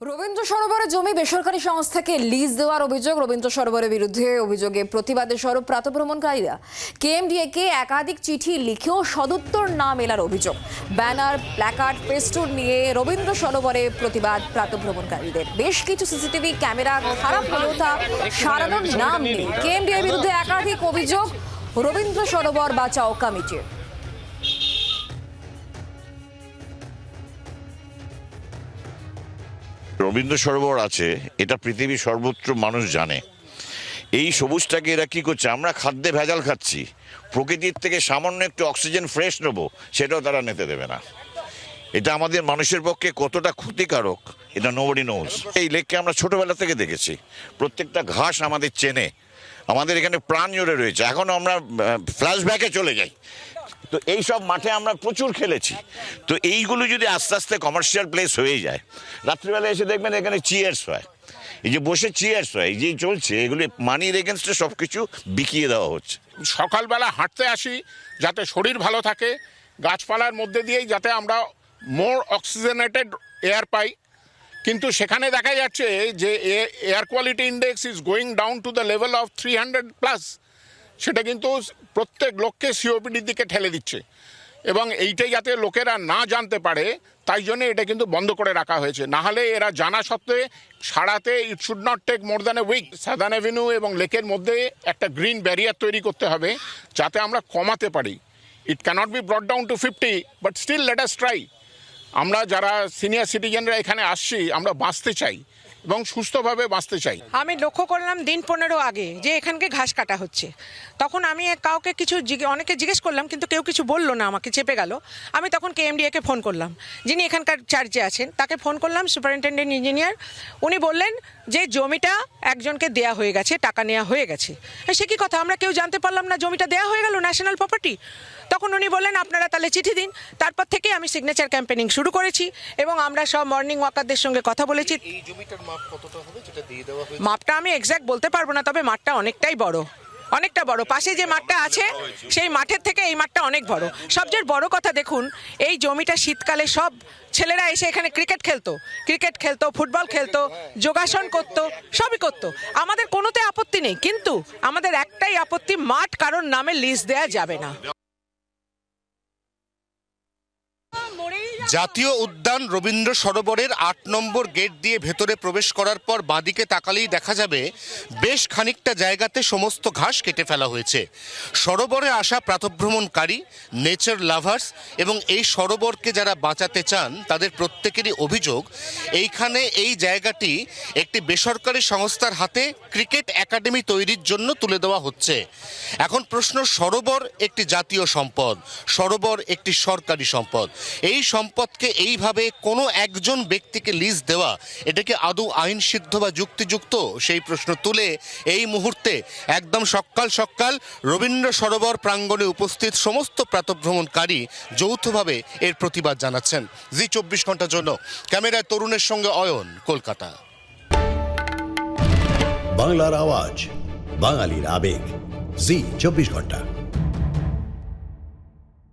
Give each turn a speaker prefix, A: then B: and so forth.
A: রবীন্দ্র সরোবরে জমি বেসরকারি সংস্থাকে লিজ দেওয়ার অভিযোগ রবীন্দ্র সরোবরের বিরুদ্ধে অভিযোগে প্রতিবাদে সরব প্রাতভ্রমণকারীরা। কেএমডিএ কে একাধিক চিঠি লিখেও সদুত্তর না মেলার অভিযোগ। ব্যানার, প্ল্যাকার্ড ফেস্টুন নিয়ে রবীন্দ্র সরোবরে প্রতিবাদ প্রাতভ্রমণকারীদের। বেশ কিছু সিসিটিভি ক্যামেরা, খারাপ হলেও তা সারানোর নাম নেই। কেএমডিএ বিরুদ্ধে একাধিক অভিযোগ রবীন্দ্র সরোবর বাঁচাও কমিটির।
B: রবীন্দ্র সরোবর আছে, এটা পৃথিবীর সর্বত্র মানুষ জানে। এই সবুজটাকে এরা কী করছে? আমরা খাদ্যে ভেজাল খাচ্ছি। প্রকৃতির থেকে সামান্য একটু অক্সিজেন ফ্রেশ নেব, সেটাও তারা নিতে দেবে না। এটা আমাদের মানুষের পক্ষে কতটা ক্ষতিকারক, এটা নোবডি নোজ এই লেককে আমরা ছোটোবেলা থেকে দেখেছি। প্রত্যেকটা ঘাস আমাদের চেনে। আমাদের এখানে প্রাণ জুড়ে রয়েছে। এখন আমরা ফ্ল্যাশব্যাকে চলে যাই। তো এই সব মাঠে আমরা প্রচুর খেলেছি। তো এইগুলো যদি আস্তে আস্তে কমার্শিয়াল প্লেস হয়ে যায় রাত্রিবেলা এসে দেখবেন এখানে চিয়ার্স হয়। এই যে বসে চিয়ার্স হয়, এই যে চলছে, এগুলি মানির এগেনস্টে সব কিছু বিকিয়ে দেওয়া হচ্ছে।
C: সকালবেলা হাঁটতে আসি, যাতে শরীর ভালো থাকে, গাছপালার মধ্যে দিয়েই যাতে আমরা মোর অক্সিজেনেটেড এয়ার পাই। কিন্তু সেখানে দেখা যাচ্ছে যে air quality index is going down to the level of three hundred plus সেটা কিন্তু প্রত্যেক লোককে সিওপিডির দিকে ঠেলে দিচ্ছে। এবং এইটাই যাতে লোকেরা না জানতে পারে, তাই জন্য এটা কিন্তু বন্ধ করে রাখা হয়েছে। না হলে এরা জানা সত্ত্বে সারাতে it should not take more than a week Southern Avenue এবং লেকের মধ্যে একটা গ্রিন ব্যারিয়ার তৈরি করতে হবে, যাতে আমরা কমাতে পারি। It cannot be brought down to fifty but still let us try আমরা যারা সিনিয়র সিটিজেনরা এখানে আসছি, আমরা বাঁচতে চাই। এবং সুস্থভাবে বাঁচতে চাই।
D: আমি লক্ষ্য করলাম দিন পনেরো আগে যে এখানকে ঘাস কাটা হচ্ছে। তখন আমি কাউকে কিছু অনেকে জিজ্ঞেস করলাম, কিন্তু কেউ কিছু বলল না, আমাকে চেপে গেল। আমি তখন কেএমডিএকে ফোন করলাম। যিনি এখানকার চার্জে আছেন, তাকে ফোন করলাম সুপারিনটেন্ডেন্ট ইঞ্জিনিয়ার উনি বললেন যে জমিটা একজনকে দেয়া হয়ে গেছে টাকা নেওয়া হয়ে গেছে। সে কি কথা? আমরা কেউ জানতে পারলাম না জমিটা দেয়া হয়ে গেল ন্যাশনাল প্রপার্টি তখন উনি বললেন আপনারা তাহলে চিঠি দিন। তারপর থেকে আমি সিগনেচার ক্যাম্পেনিং শুরু করেছি এবং আমরা সব মর্নিং ওয়াকারদের সঙ্গে কথা বলেছি।
E: এই জমিটার মাপ কতটা হবে? যেটা দিয়ে দেওয়া হয়েছে?
D: মাপটা আমি এক্স্যাক্ট বলতে পারব না তবে মাঠটা অনেকটাই বড়। অনেকটা বড়। পাশে যে মাঠটা আছে, সেই মাঠের থেকে এই মাঠটা অনেক বড়। সবচেয়ে বড় কথা দেখুন, এই জমিটা শীতকালে সব ছেলেরা এসে এখানে ক্রিকেট খেলতো। ক্রিকেট খেলতো, ফুটবল খেলতো, যোগাসন করতো, সবই করতো। আমাদের কোনোতে আপত্তি নেই, কিন্তু আমাদের একটাই আপত্তি, মাঠ কারোর নামে লিস্ট দেয়া যাবে না।
E: জাতীয় উদ্যান রবীন্দ্র সরোবরের আট নম্বর গেট দিয়ে ভেতরে প্রবেশ করার পর বাঁদিকে তাকালেই দেখা যাবে বেশ খানিকটা জায়গাতে সমস্ত ঘাস কেটে ফেলা হয়েছে। সরোবরে আসা প্রাতভ্রমণকারী নেচার লাভার্স এবং এই সরোবরকে যারা বাঁচাতে চান, তাদের প্রত্যেকেরই অভিযোগ, এইখানে এই জায়গাটি একটি বেসরকারি সংস্থার হাতে ক্রিকেট একাডেমি তৈরির জন্য তুলে দেওয়া হচ্ছে। এখন প্রশ্ন, সরোবর একটি জাতীয় সম্পদ, সরোবর একটি সরকারি সম্পদ। এই সম্পদকে এইভাবে কোনো একজন ব্যক্তিকে লিজ দেওয়া এটাকে আদৌ আইন সিদ্ধ বা যুক্তিযুক্ত? সেই প্রশ্ন তুলে এই মুহূর্তে একদম সকাল সকাল রবীন্দ্র সরোবর প্রাঙ্গণে উপস্থিত সমস্ত প্রাতভ্রমণকারী যৌথভাবে এর প্রতিবাদ জানাচ্ছেন। জি, চব্বিশ ঘণ্টার জন্য। ক্যামেরায় তরুণের সঙ্গে অয়ন, কলকাতা।
F: বাংলার আওয়াজ, বাঙালির আবেগ। জি, চব্বিশ ঘণ্টা।